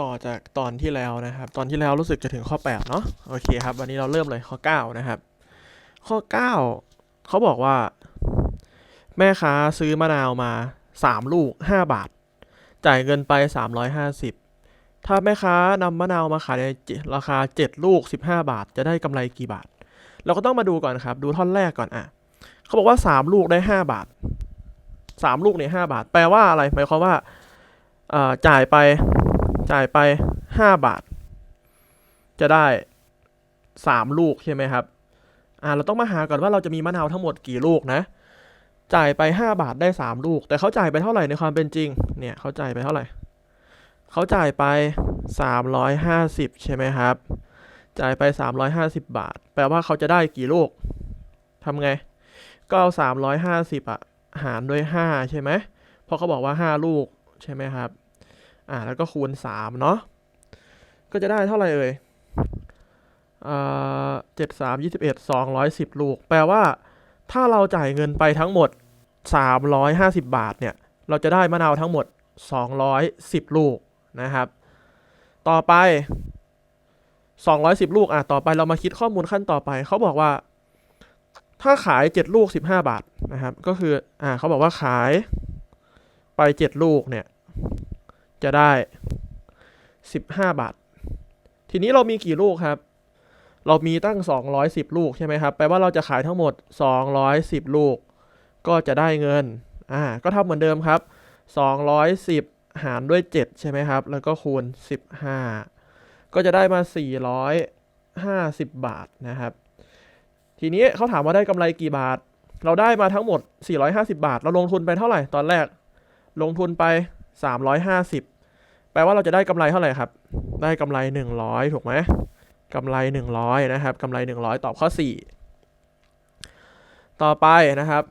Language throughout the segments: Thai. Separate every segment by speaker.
Speaker 1: ต่อจากตอนที่แล้วนะครับ ตอนที่แล้วรู้สึกจะถึงข้อ 8 เนาะโอเคครับ วันนี้เราเริ่มเลยข้อ 9 นะครับ ข้อ 9 เขาบอกว่า แม่ค้าซื้อมะนาวมา 3 ลูก 5 บาท จ่ายเงินไป 350 ถ้าแม่ค้านำมะนาวมาขายในราคา 7 ลูก 15 บาท จะได้กำไรกี่บาท เราก็ต้องมาดูก่อนครับ ดูท่อนแรกก่อนอะเขาบอกว่า 3 ลูกได้ 5 บาท 3 ลูกเนี่ย5บาท แปลว่าอะไรหมายความว่าจ่ายไป จ่ายไป 5 บาท จะได้ 3 ลูกใช่ไหมครับ อ่าเราต้องมาหาก่อนว่าเราจะมีมะนาวทั้งหมดกี่ลูกนะ จ่ายไป 5 บาทได้ 3 ลูก แต่เขาจ่ายไปเท่าไหร่ในความเป็นจริง เนี่ยเขาจ่ายไปเท่าไหร่ เขาจ่ายไป 350 ใช่ไหมครับ จ่ายไป 350 บาท แปลว่าเขาจะได้กี่ลูกทำไง ก็เอา350อะหารด้วย 5 ใช่ไหมเพราะเขาบอกว่า 5 ลูกใช่ไหมครับ อ่าแล้วก็คูณ3เนาะก็จะได้เท่าไหร่เอ่ยอ่าเจ็ดสามยี่สิบเอ็ดสองร้อยสิบลูก แปลว่าถ้าเราจ่ายเงินไปทั้งหมด350บาทเนี่ย เราจะได้มะนาวทั้งหมด210ลูกนะครับ ต่อไป210ลูกอะต่อไปเรามาคิดข้อมูลขั้นต่อไปเขาบอกว่าถ้าขาย 7 ลูก 15 บาทนะครับ ก็คือ อ่า เขาบอกว่าขายไป 7 ลูกเนี่ย จะได้ 15 บาท ทีนี้เรามีกี่ลูกครับ เรามีตั้ง 210 ลูกใช่ไหมครับ แปลว่าเราจะขายทั้งหมด 210 ลูก ก็จะได้เงิน อ่า ก็ทำเหมือนเดิมครับ 210 หารด้วย 7 ใช่ไหมครับ แล้วก็คูณ 15 ก็จะได้มา 450 บาทนะครับ ทีนี้เขาถามว่าได้กำไรกี่บาท เราได้มาทั้งหมด 450 บาท เราลงทุนไปเท่าไหร่ตอนแรก ลงทุนไป 350 แปลว่าเราจะได้กำไรเท่าไหร่ครับ ได้กำไร 100 ถูกไหมกำไร 100 นะครับกำไร 100 ตอบข้อ 4 ต่อไปนะครับ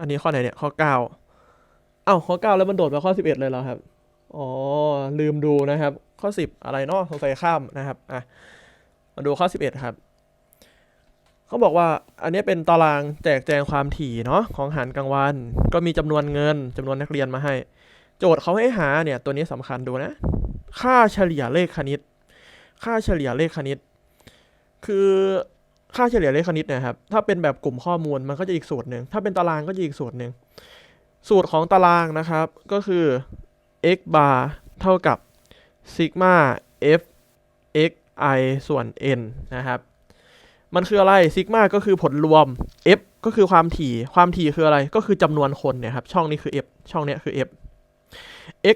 Speaker 1: อันนี้ข้อไหนเนี่ย ข้อ 9 เอ้าข้อ 9 แล้วมันโดดมาข้อ 11 เลยเหรอครับ อ๋อ ลืมดูนะครับ ข้อ 10 อะไรเนาะสงสัยข้ามนะครับ อะ มาดูข้อ 11 ครับ เขาบอกว่าอันนี้เป็นตารางแจกแจงความถี่เนาะของหารกลางวัน ก็มีจำนวนเงินจำนวนนักเรียนมาให้ โจทย์เขาให้หาเนี่ยตัวนี้สำคัญดูนะ ค่าเฉลี่ยเลขคณิต ค่าเฉลี่ยเลขคณิต คือค่าเฉลี่ยเลขคณิตนะครับ ถ้าเป็นแบบกลุ่มข้อมูลมันก็จะอีกสูตรหนึ่ง ถ้าเป็นตารางก็จะอีกสูตรหนึ่ง สูตรของตารางนะครับ ก็คือ x bar เท่ากับ sigma f x i ส่วน n นะครับ มันคืออะไร sigma ก็คือผลรวม f ก็คือความถี่ ความถี่คืออะไร ก็คือจำนวนคนเนี่ยครับ ช่องนี้คือ f ช่องเนี้ยคือ f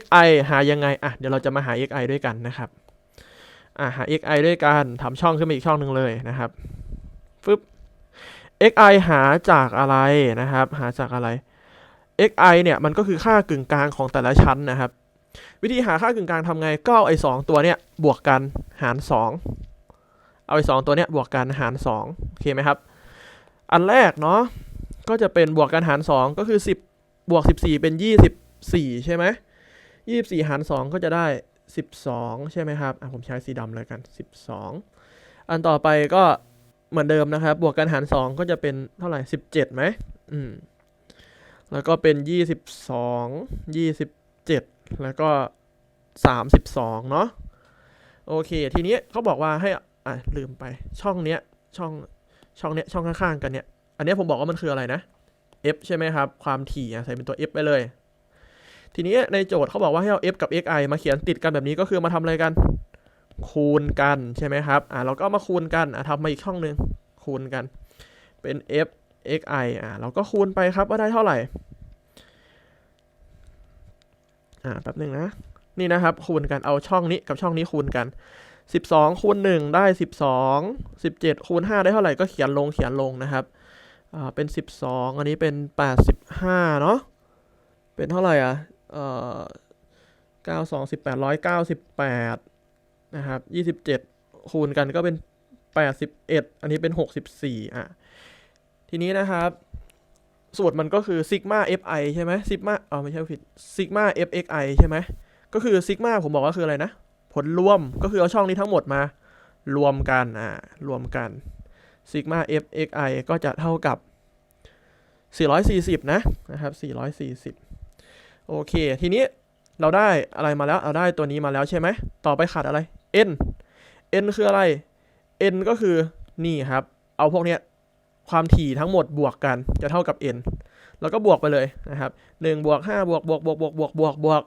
Speaker 1: xi หายังไงอะเดี๋ยวเราจะมาหา xi ด้วยกันนะครับอะหา xi ด้วยกันทำช่องขึ้นมาอีกช่องหนึ่งเลยนะครับฟึบ xi หาจากอะไรนะครับ หาจากอะไร xi เนี่ยมันก็คือค่ากึ่งกลางของแต่ละชั้นนะครับ วิธีหาค่ากึ่งกลางทำไงก็เอาไอ้สองตัวเนี้ยบวกกันหารสองเอาไอ้สองตัวเนี้ยบวกกันหารสองโอเคไหมครับ อันแรกเนาะก็จะเป็นบวกกันหารสองก็คือสิบบวกสิบสี่เป็นยี่ สี่ใช่ไหมยี่สิบสี่หารสองก็จะได้ 12 ใช่ไหมครับอะผมใช้สีดำเลยกัน 12 อันต่อไปก็เหมือนเดิมนะครับ บวกกันหาร 2 ก็จะเป็นเท่าไหร่ 17ไหมอืม แล้วก็เป็น 22 27 แล้วก็ 32 เนาะโอเค ทีนี้เขาบอกว่าให้ อะ ลืมไป ช่องเนี้ย ช่อง ช่องเนี้ย ช่องข้างๆ กันเนี้ย อันเนี้ยผมบอกว่ามันคืออะไรนะ f ใช่ไหมครับ ความถี่อะใส่เป็นตัว f ไปเลย ทีนี้ในโจทย์เขาบอกว่าให้เอา f กับ xi มาเขียนติดกันแบบนี้ก็คือมาทำอะไรกัน คูณกันใช่ไหมครับอ่าเราก็มาคูณกันอะทำมาอีกช่องหนึ่งคูณกันเป็น f xi อ่าเราก็คูณไปครับว่าได้เท่าไหร่อ่าแป๊บหนึ่งนะนี่นะครับคูณกันเอาช่องนี้กับช่องนี้คูณกัน 12คูณ1ได้ 12 17คูณ5ได้เท่าไหร่ก็เขียนลงเขียนลงนะครับอ่าเป็น 12 อันนี้เป็น 85เนาะเป็นเท่าไหร่อะ เอ่อเก้าสองสิบแปดร้อยเก้าสิบแปดนะครับยี่สิบเจ็ดคูณกันก็เป็นแปดสิบเอ็ดอันนี้เป็นหกสิบสี่อะ ทีนี้นะครับ สูตรมันก็คือซิกมา fi ใช่ไหมซิกมาอ๋อไม่ใช่ผิดซิกมา fxi ใช่ไหมก็คือซิกมาผมบอกว่าคืออะไรนะ ผลรวมก็คือเอาช่องนี้ทั้งหมดมารวมกันอ่ารวมกันซิกมา fxi ก็จะเท่ากับ 440 นะ นะครับ 440 โอเค ทีนี้เราได้อะไรมาแล้วเราได้ตัวนี้มาแล้วใช่ไหม ต่อไปขาดอะไร n n คืออะไร n ก็คือนี่ครับ เอาพวกเนี้ยความถี่ทั้งหมดบวกกันจะเท่ากับ n แล้วก็บวกไปเลยนะครับ1บวก5บวกบวกบวกบวกบวกบวกบวก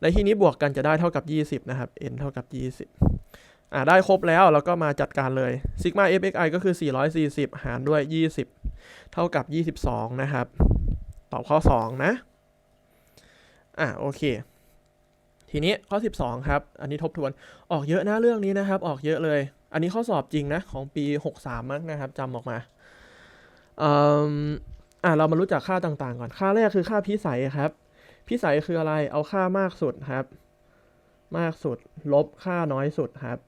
Speaker 1: ในที่นี้บวกกันจะได้เท่ากับ 20 นะครับ n เท่ากับ 20อ่าได้ครบแล้วเราก็มาจัดการเลยซิกมา fxi ก็คือ 440 หารด้วย 20 เท่ากับ 22 นะครับ ตอบข้อ 2 นะ อ่าโอเค ทีนี้ข้อ 12 ครับ อันนี้ทบทวนออกเยอะนะเรื่องนี้นะครับ ออกเยอะเลย อันนี้ข้อสอบจริงนะ ของปี 63 มั้งนะครับจำออกมาอืมอ่าเรามารู้จักค่าต่างๆ ก่อนค่าแรกคือค่าพิสัยครับ พิสัยคืออะไรเอาค่ามากสุดครับ มากสุด ลบค่าน้อยสุดครับ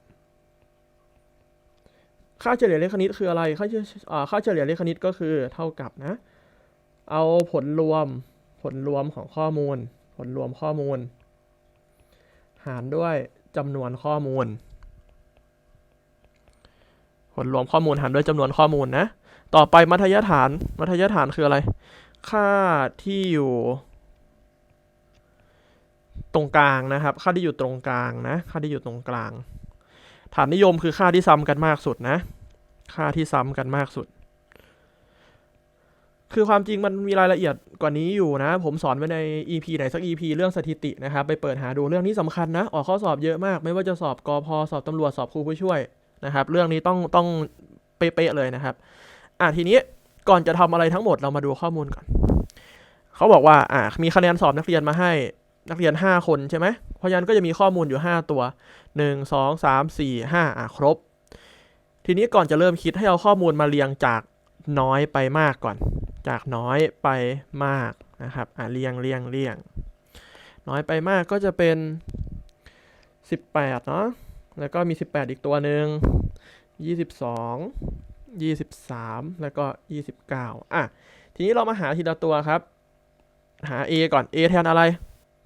Speaker 1: ค่าเฉลี่ยเลขคณิตคืออะไรค่าเฉอ่าค่าเฉลี่ยเลขคณิตก็คือเท่ากับนะ เอาผลรวมผลรวมของข้อมูล ผลรวมข้อมูล หารด้วยจำนวนข้อมูล ผลรวมข้อมูลหารด้วยจำนวนข้อมูลนะ ต่อไปมัธยฐาน มัธยฐานคืออะไร ค่าที่อยู่ ตรงกลางนะครับ ค่าที่อยู่ตรงกลางนะ ค่าที่อยู่ตรงกลาง ฐานนิยมคือค่าที่ซ้ำกันมากสุดนะ ค่าที่ซ้ำกันมากสุด คือความจริงมันมีรายละเอียดกว่านี้อยู่นะ ผมสอนไว้ใน EP ไหนสัก EP เรื่องสถิตินะครับ ไปเปิดหาดูเรื่องนี้สำคัญนะ ออกข้อสอบเยอะมาก ไม่ว่าจะสอบกอพสอบตำรวจสอบครูผู้ช่วยนะครับ เรื่องนี้ต้องต้องเป๊ะเลยนะครับ อะทีนี้ก่อนจะทำอะไรทั้งหมดเรามาดูข้อมูลก่อน เขาบอกว่าอะมีคะแนนสอบนักเรียนมาให้นักเรียน 5 คนใช่ไหมเพราะฉะนั้นก็จะมีข้อมูลอยู่ 5 ตัว 1 2 3 4 5อะครบ ทีนี้ก่อนจะเริ่มคิดให้เอาข้อมูลมาเรียงจากน้อยไปมากก่อน จากน้อยไปมากนะครับอะเรียงเรียงเรียงน้อยไปมากก็จะเป็น 18 เนาะแล้วก็มี 18 อีกตัวหนึ่ง22 23 แล้วก็ 29 อะ ทีนี้เรามาหาทีละตัวครับ หา a ก่อน a แทนอะไร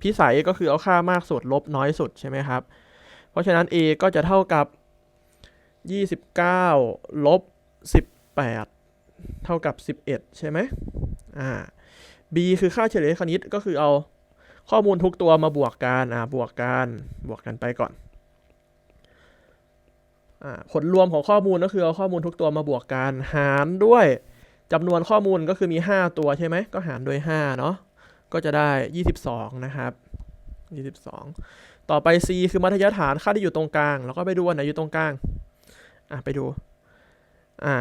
Speaker 1: พิสัยก็คือเอาค่ามากสุดลบน้อยสุดใช่ไหมครับ เพราะฉะนั้น a ก็จะเท่ากับ 29 ลบ 18 เท่ากับ 11 ใช่ไหมอ่า b คือค่าเฉลี่ยคณิตก็คือเอาข้อมูลทุกตัวมาบวกกันอ่าบวกกันบวกกันไปก่อนอ่าผลรวมของข้อมูลก็คือเอาข้อมูลทุกตัวมาบวกกันหารด้วยจำนวนข้อมูลก็คือมี 5 ตัวใช่ไหมก็หารด้วย5เนาะก็จะได้ 22 นะครับ 22 ต่อไป c คือมัธยฐานค่าที่อยู่ตรงกลาง แล้วก็ไปดูอันไหนอยู่ตรงกลาง อะไปดู อ่า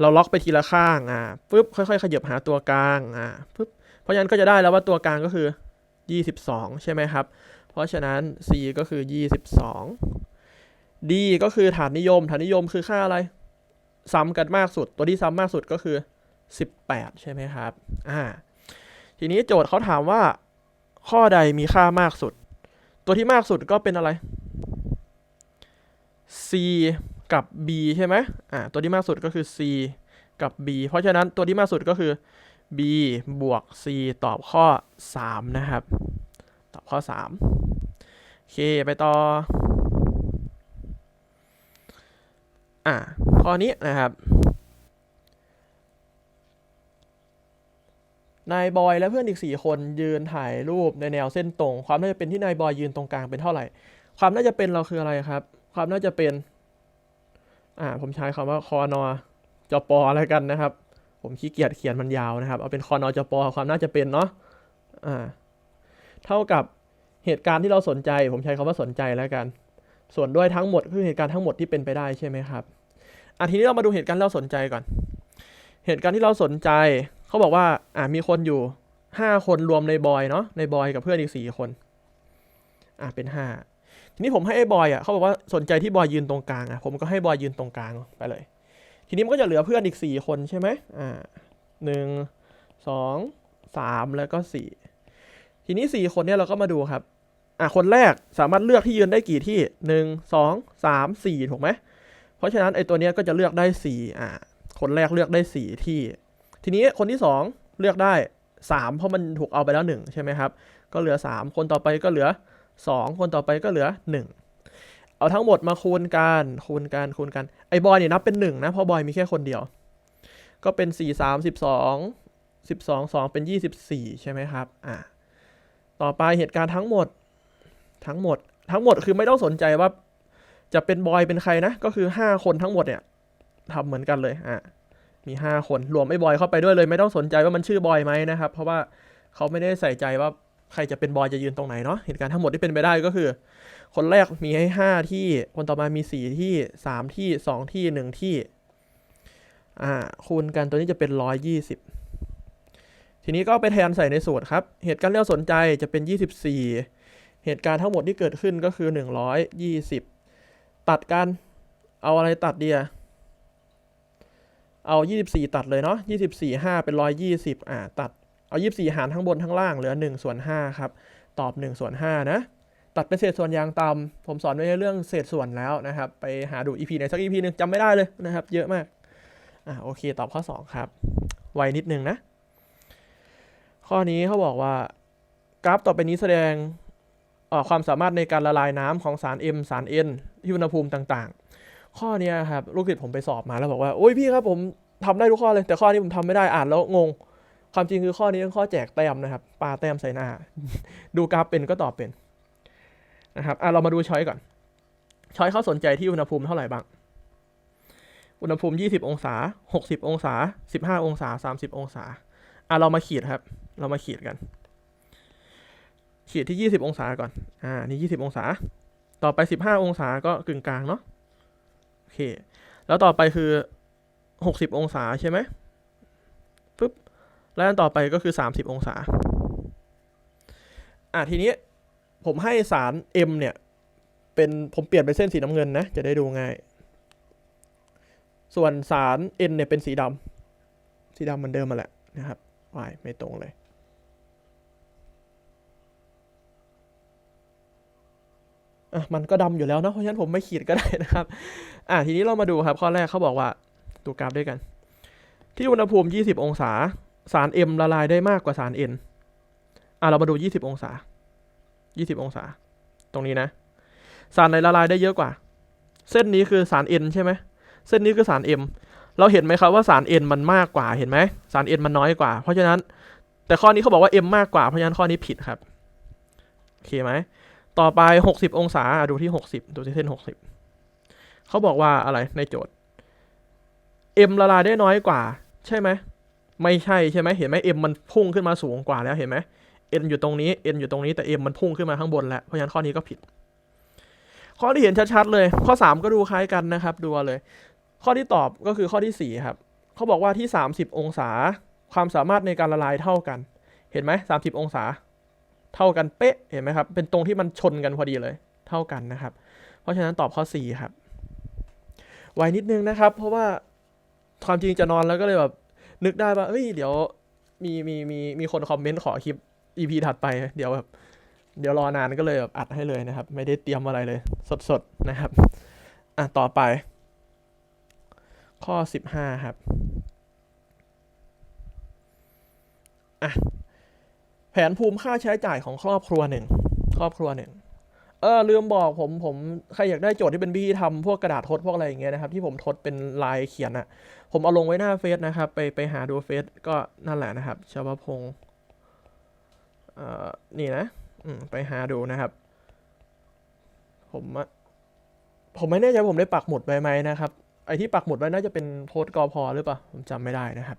Speaker 1: เราล็อกไปทีละข้างอ่าปุ๊บค่อยๆ ขยับหาตัวกลางอ่าปุ๊บเพราะฉะนั้นก็จะได้แล้วว่าตัวกลางก็คือ 22 ใช่ไหมครับ เพราะฉะนั้น c ก็คือ 22 d ก็คือฐานนิยม ฐานนิยมคือค่าอะไร ซ้ำกันมากสุด ตัวที่ซ้ำมากสุดก็คือ 18 ใช่ไหมครับอ่าทีนี้โจทย์เขาถามว่าข้อใดมีค่ามากสุด ตัวที่มากสุดก็เป็นอะไร c กับ b ใช่ไหมอ่าตัวที่มากสุดก็คือ c กับ b เพราะฉะนั้นตัวที่มากสุดก็คือ b บวก c ตอบข้อ 3 นะครับ ตอบข้อ 3 โอเค ไปต่อ อ่า ข้อนี้นะครับ นายบอยและเพื่อนอีก 4 คนยืนถ่ายรูปในแนวเส้นตรง ความน่าจะเป็นที่นายบอยยืนตรงกลางเป็นเท่าไหร่ ความน่าจะเป็นเราคืออะไรครับ ความน่าจะเป็น อ่าผมใช้คำว่าคอนอจปอะไรกันนะครับ ผมขี้เกียจเขียนมันยาวนะครับ เอาเป็นคอนอจปอความน่าจะเป็นเนาะอ่าเท่ากับเหตุการณ์ที่เราสนใจ ผมใช้คำว่าสนใจแล้วกัน ส่วนด้วยทั้งหมดคือเหตุการณ์ทั้งหมดที่เป็นไปได้ใช่ไหมครับอะทีนี้เรามาดูเหตุการณ์เราสนใจก่อน เหตุการณ์ที่เราสนใจเขาบอกว่าอ่ามีคนอยู่ห้าคนรวมในบอยเนาะในบอยกับเพื่อนอีกสี่คน อะเป็นห้า ทีนี้ผมให้ไอ้บอยอะเขาบอกว่าสนใจที่บอยยืนตรงกลางอะผมก็ให้บอยยืนตรงกลางไปเลย ทีนี้มันก็จะเหลือเพื่อนอีกสี่คนใช่ไหมอ่าหนึ่งสองสามแล้วก็สี่ทีนี้สี่คนเนี่ยเราก็มาดูครับอะคนแรกสามารถเลือกที่ยืนได้กี่ที่หนึ่งสองสามสี่ถูกไหมเพราะฉะนั้นไอ้ตัวเนี้ยก็จะเลือกได้สี่อ่าคนแรกเลือกได้สี่ที่ ทีนี้คนที่สองเลือกได้สามเพราะมันถูกเอาไปแล้วหนึ่งใช่ไหมครับ ก็เหลือสามคนต่อไปก็เหลือ สองคนต่อไปก็เหลือหนึ่งเอาทั้งหมดมาคูณกันคูณกันคูณกันไอ้บอยเนี่ยนับเป็นหนึ่งนะ เพราะบอยมีแค่คนเดียว ก็เป็นสี่สามสิบสองสิบสองสองเป็นยี่สิบสี่ใช่ไหมครับอ่าต่อไปเหตุการณ์ทั้งหมดทั้งหมด ทั้งหมดคือไม่ต้องสนใจว่า จะเป็นบอยเป็นใครนะ ก็คือห้าคนทั้งหมดเนี่ยทำเหมือนกันเลยอะมีห้าคนรวมไอ้บอยเข้าไปด้วยเลย ไม่ต้องสนใจว่ามันชื่อบอยไหมนะครับ เพราะว่าเขาไม่ได้ใส่ใจว่า ใครจะเป็นบอยจะยืนตรงไหนเนาะเหตุการณ์ทั้งหมดที่เป็นไปได้ก็คือ คนแรกมีให้ห้าที่ คนต่อมามีสี่ที่สามที่สองที่หนึ่งที่ อ่า คูณกันตัวนี้จะเป็นร้อยยี่สิบทีนี้ก็ไปแทนใส่ในสูตรครับ เหตุการณ์ที่เราสนใจจะเป็นยี่สิบสี่เหตุการณ์ทั้งหมดที่เกิดขึ้นก็คือหนึ่งร้อยยี่สิบตัดกัน เอาอะไรตัดเดียเอายี่สิบสี่ตัดเลยเนาะยี่สิบสี่ห้าเป็นร้อยยี่สิบอ่า ตัด เอายี่สิบสี่หารทั้งบนทั้งล่างเหลือหนึ่งส่วนห้าครับ ตอบหนึ่งส่วนห้านะ ตัดเป็นเศษส่วนยางตามผมสอนไว้ในเรื่องเศษส่วนแล้วนะครับ ไปหาดู EP ไหนสัก EP หนึ่งจำไม่ได้เลยนะครับ เยอะมาก อ่าโอเค ตอบข้อ 2 ครับ ไวนิดนึงนะ ข้อนี้เขาบอกว่ากราฟต่อไปนี้แสดงความสามารถในการละลายน้ำของสาร M สาร N ที่อุณหภูมิต่างๆ ข้อเนี้ยครับลูกศิษย์ผมไปสอบมาแล้วบอกว่า โอ้ยพี่ครับผมทำได้ทุกข้อเลย แต่ข้อนี้ผมทำไม่ได้อ่านแล้วงง ความจริงคือข้อนี้เป็นข้อแจกแต้มนะครับปาแต้มใส่หน้า ดูกราฟเป็นก็ตอบเป็นนะครับอะเรามาดูช้อยก่อน ช้อยเขาสนใจที่อุณหภูมิเท่าไหร่บ้าง อุณหภูมิ 20 องศา 60 องศา 15 องศา 30 องศาอะเรามาขีดครับ เรามาขีดกัน ขีดที่ 20 องศาก่อน อ่า นี่ 20 องศา ต่อไป 15 องศาก็กึ่งกลางเนาะ โอเค แล้วต่อไปคือ 60 องศาใช่ไหม แล้วอันต่อไปก็คือ 30 องศา อะทีนี้ผมให้สาร M เนี่ย เป็นผมเปลี่ยนเป็นเส้นสีน้ำเงินนะ จะได้ดูง่าย ส่วนสาร N เนี่ยเป็นสีดำสีดำเหมือนเดิมมาแหละนะครับวายไม่ตรงเลย อะมันก็ดำอยู่แล้วเนะเพราะฉะนั้นผมไม่ขีดก็ได้นะครับ อะทีนี้เรามาดูครับข้อแรกเขาบอกว่าดูกราฟด้วยกัน ที่อุณหภูมิ 20 องศา สาร M ละลายได้มากกว่าสาร N อะเรามาดู 20 องศา 20 องศา ตรงนี้นะ สารไหนละลายได้เยอะกว่า เส้นนี้คือสาร N ใช่ไหม เส้นนี้คือสาร M เราเห็นไหมครับว่าสาร N มันมากกว่า เห็นไหม สาร N มันน้อยกว่า เพราะฉะนั้น แต่ข้อนี้เขาบอกว่า M มากกว่า เพราะฉะนั้นข้อนี้ผิดครับ โอเคไหม ต่อไป 60 องศา ดูที่ 60 ดูที่เส้น 60 เขาบอกว่าอะไรในโจทย์ M ละลายได้น้อยกว่า ใช่ไหม ไม่ใช่ใช่ไหมเห็นไหม M มันพุ่งขึ้นมาสูงกว่าแล้วเห็นไหม n อยู่ตรงนี้ n อยู่ตรงนี้แต่ m มันพุ่งขึ้นมาข้างบนแล้วเพราะฉะนั้นข้อนี้ก็ผิด ข้อที่เห็นชัดๆเลย ข้อ 3 ก็ดูคล้ายกันนะครับดูเลย ข้อที่ตอบก็คือข้อที่4ครับเขาบอกว่าที่ 30 องศาความสามารถในการละลายเท่ากัน เห็นไหม30องศา เท่ากันเป๊ะ เห็นไหมครับ เป็นตรงที่มันชนกันพอดีเลย เท่ากันนะครับ เพราะฉะนั้นตอบข้อ 4 ครับ ไวนิดนึงนะครับ เพราะว่าความจริงจะนอนแล้วก็เลยแบบ นึกได้ว่าเฮ้ยเดี๋ยวมีมีมีมีคนคอมเมนต์ขอคลิป EP ถัดไป เดี๋ยวแบบเดี๋ยวรอนานก็เลยแบบอัดให้เลยนะครับ ไม่ได้เตรียมอะไรเลย สดๆนะครับ อะ ต่อไป ข้อ 15 ครับอะแผนภูมิค่าใช้จ่ายของครอบครัวหนึ่งครอบครัวหนึ่ง เออลืมบอกผมผมใครอยากได้โจทย์ที่เป็นวิธีทำพวกกระดาษทดพวกอะไรอย่างเงี้ยนะครับที่ผมทดเป็นลายเขียนอะผมเอาลงไว้หน้าเฟซนะครับ ไปไปหาดูเฟซก็นั่นแหละนะครับชาวพงศ์เอ่อนี่นะอืมไปหาดูนะครับ ผมผมไม่แน่ใจผมได้ปักหมุดไว้ไหมนะครับไอที่ปักหมุดไว้น่าจะเป็นโพสกอพอหรือเปล่าผมจำไม่ได้นะครับ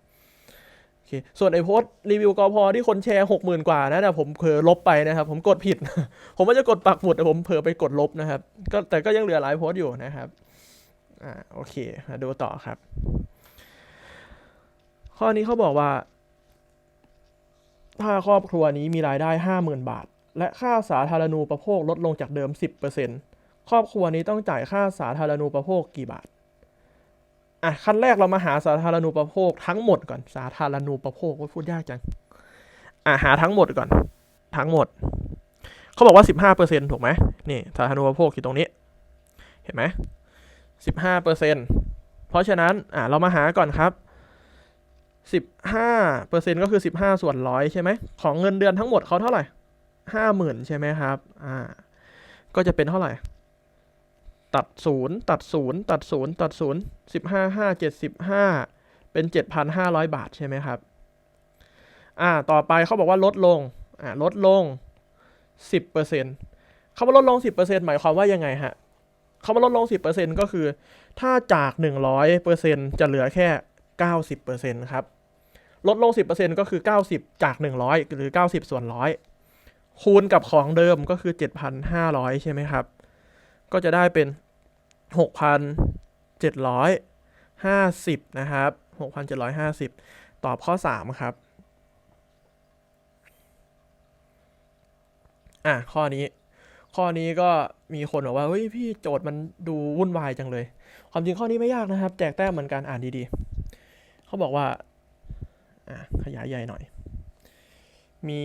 Speaker 1: อเคส่วนไอโพสรีวิวกอพอที่คนแชร์หกหมื่นกว่านะแต่ผมเผลอลบไปนะครับ ผมกดผิด ผมว่าจะกดปักหมุดแต่ผมเผลอไปกดลบนะครับ ก็แต่ก็ยังเหลือหลายโพสอยู่นะครับอ่าโอเคมาดูต่อครับ ข้อนี้เขาบอกว่า ถ้าครอบครัวนี้มีรายได้50,000บาท และค่าสาธารณูปโภคลดลงจากเดิม 10%ครอบครัวนี้ต้องจ่ายค่าสาธารณูปโภคกี่บาท อะขั้นแรกเรามาหาสาธารณูปโภคทั้งหมดก่อนสาธารณูปโภคพูดยากจังอะหาทั้งหมดก่อน ทั้งหมด เขาบอกว่า 15%ถูกไหมนี่สาธารณูปโภคอยู่ตรงนี้ เห็นไหม15%เพราะฉะนั้นอะเรามาหาก่อนครับสิบห้าเปอร์เซ็นก็คือสิบห้าส่วนร้อยใช่ไหมของเงินเดือนทั้งหมดเขาเท่าไหร่ห้าหมื่นใช่ไหมครับอ่าก็จะเป็นเท่าไหร่ ตัดศูนย์ตัดศูนย์ตัดศูนย์ตัดศูนย์สิบห้าห้าเจ็ดสิบห้าเป็นเจ็ดพันห้าร้อยบาทใช่ไหมครับ อ่า ต่อไปเขาบอกว่าลดลง อ่า ลดลงสิบเปอร์เซ็นคำว่าลดลงสิบเปอร์เซ็นต์หมายความว่ายังไงฮะคำว่าลดลงสิบเปอร์เซ็นต์ก็คือ ถ้าจากหนึ่งร้อยเปอร์เซ็นต์จะเหลือแค่เก้าสิบเปอร์เซ็นต์ครับ ลดลงสิบเปอร์เซ็นต์ก็คือเก้าสิบจากหนึ่งร้อยหรือเก้าสิบส่วนร้อยคูณกับของเดิมก็คือเจ็ดพันห้าร้อยใช่ไหมครับ ก็จะได้เป็น หกพันเจ็ดร้อยห้าสิบนะครับหกพันเจ็ดร้อยห้าสิบตอบข้อสามครับ อะ ข้อนี้ ข้อนี้ก็มีคนบอกว่า เฮ้ย พี่โจทย์มันดูวุ่นวายจังเลย ความจริงข้อนี้ไม่ยากนะครับ แจกแต้มเหมือนกันอ่านดีๆ เขาบอกว่า อะ ขยายใหญ่หน่อย มี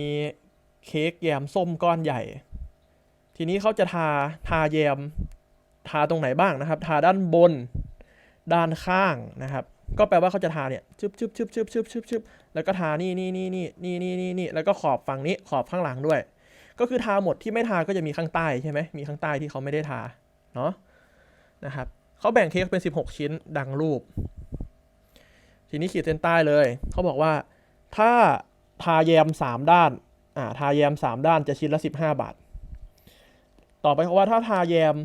Speaker 1: เค้กแยมส้มก้อนใหญ่ ทีนี้เขาจะทา ทาแยม ทาตรงไหนบ้างนะครับ ทาด้านบน ด้านข้างนะครับ ก็แปลว่าเขาจะทาเนี่ยชึบชึบชึบชึบชึบชึบชึบแล้วก็ทานี่นี่นี่นี่นี่นี่นี่นี่แล้วก็ขอบฝั่งนี้ขอบข้างหลังด้วย ก็คือทาหมดที่ไม่ทาก็จะมีข้างใต้ใช่ไหมมีข้างใต้ที่เขาไม่ได้ทาเนาะนะครับเขาแบ่งเค้กเป็น 16 ชิ้นดังรูป ทีนี้ขีดเส้นใต้เลยเขาบอกว่าถ้าทาแยม 3 ด้านอ่าทาแยม 3 ด้านจะชิ้นละ 15 บาท ต่อไปเขาว่าถ้าทาแยม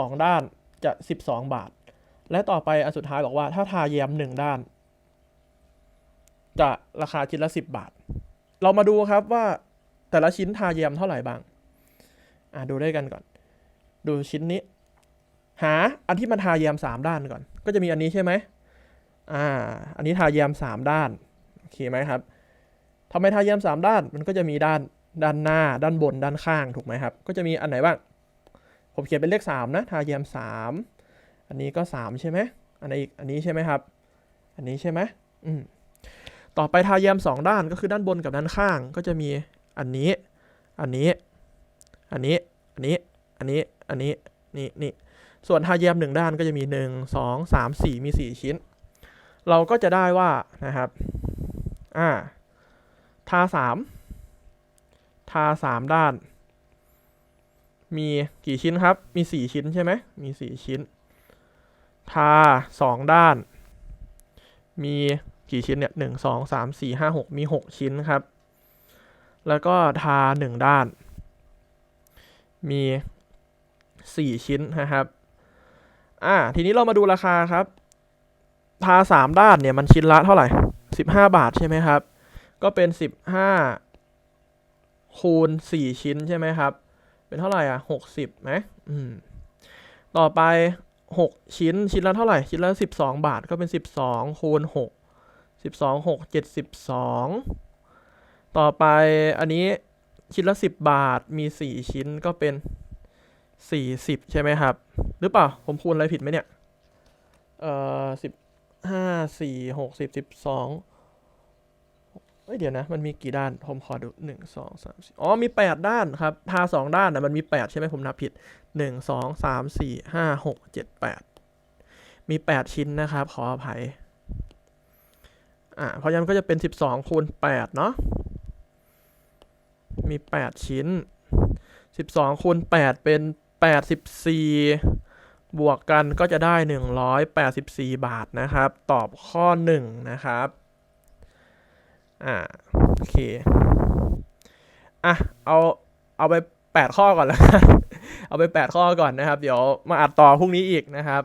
Speaker 1: 2 ด้านจะ 12 บาท และต่อไปอันสุดท้ายบอกว่าถ้าทาแยม1 ด้าน จะราคาชิ้นละ 10 บาท เรามาดูครับว่าแต่ละชิ้นทาแยมเท่าไหร่บ้าง อ่าดูด้วยกันก่อน ดูชิ้นนี้ หาอันที่มันทาแยมสามด้านก่อน ก็จะมีอันนี้ใช่ไหมอ่า อันนี้ทาแยมสามด้าน โอเคไหมครับทำไมทาแยมสามด้าน มันก็จะมีด้านด้านหน้า ด้านบน ด้านข้าง ถูกไหมครับ ก็จะมีอันไหนบ้าง ผมเขียนเป็นเลขสามนะทาแยมสามอันนี้ก็สามใช่ไหมอันนอีกอันนี้ใช่ไหมครับ อันนี้ใช่ไหมอืมต่อไปทาแยมสองด้านก็คือด้านบนกับด้านข้างก็จะมีอันนี้ อันนี้ อันนี้ อันนี้ อันนี้ อันนี้ นี่นี่ส่วนทาแยมหนึ่งด้านก็จะมีหนึ่งสองสามสี่มีสี่ชิ้น เราก็จะได้ว่านะครับ อ่า ทาสามทาสามด้าน มีกี่ชิ้นครับ มีสี่ชิ้นใช่ไหมมีสี่ชิ้น ทาสองด้าน มีกี่ชิ้นเนี่ยหนึ่งสองสามสี่ห้าหกมีหกชิ้นครับ แล้วก็ทาหนึ่งด้าน มีสี่ชิ้นนะครับ อ่า ทีนี้เรามาดูราคาครับ ทาสามด้านเนี่ยมันชิ้นละเท่าไหร่สิบห้าบาทใช่ไหมครับ ก็เป็นสิบห้าคูณสี่ชิ้นใช่ไหมครับ เป็นเท่าไหร่อะหกสิบไหมอืมต่อไปหกชิ้นชิ้นละเท่าไหร่ ชิ้นละสิบสองบาทก็เป็นสิบสองคูณหกสิบสองหกเจ็ดสิบสองต่อไปอันนี้ชิ้นละสิบบาทมีสี่ชิ้นก็เป็นสี่สิบใช่ไหมครับ หรือเปล่า ผมคูณอะไรผิดไหมเนี่ย เอ่อสิบห้าสี่หกสิบสิบสอง เอ้ยเดี๋ยวนะ มันมีกี่ด้าน ผมขอดูหนึ่งสองสามสี่อ๋อ มีแปดด้านครับทาสองด้านนะมันมีแปดใช่ไหมผมนับผิดหนึ่งสองสามสี่ห้าหกเจ็ดแปดมีแปดชิ้นนะครับ ขออภัย อ่าเพราะฉะนั้นก็จะเป็นสิบสองคูณแปดเนาะ มี8ชิ้น12คูณ8เป็น84บสี่บวกกันก็จะได้184บสี่บาทนะครับ ตอบข้อ1นะครับ อ่าโอเคอะเอาเอาไป 8 ข้อก่อนแล้วกันเอาไป 8 ข้อก่อนนะครับ เดี๋ยวมาอัดต่อพรุ่งนี้อีกนะครับ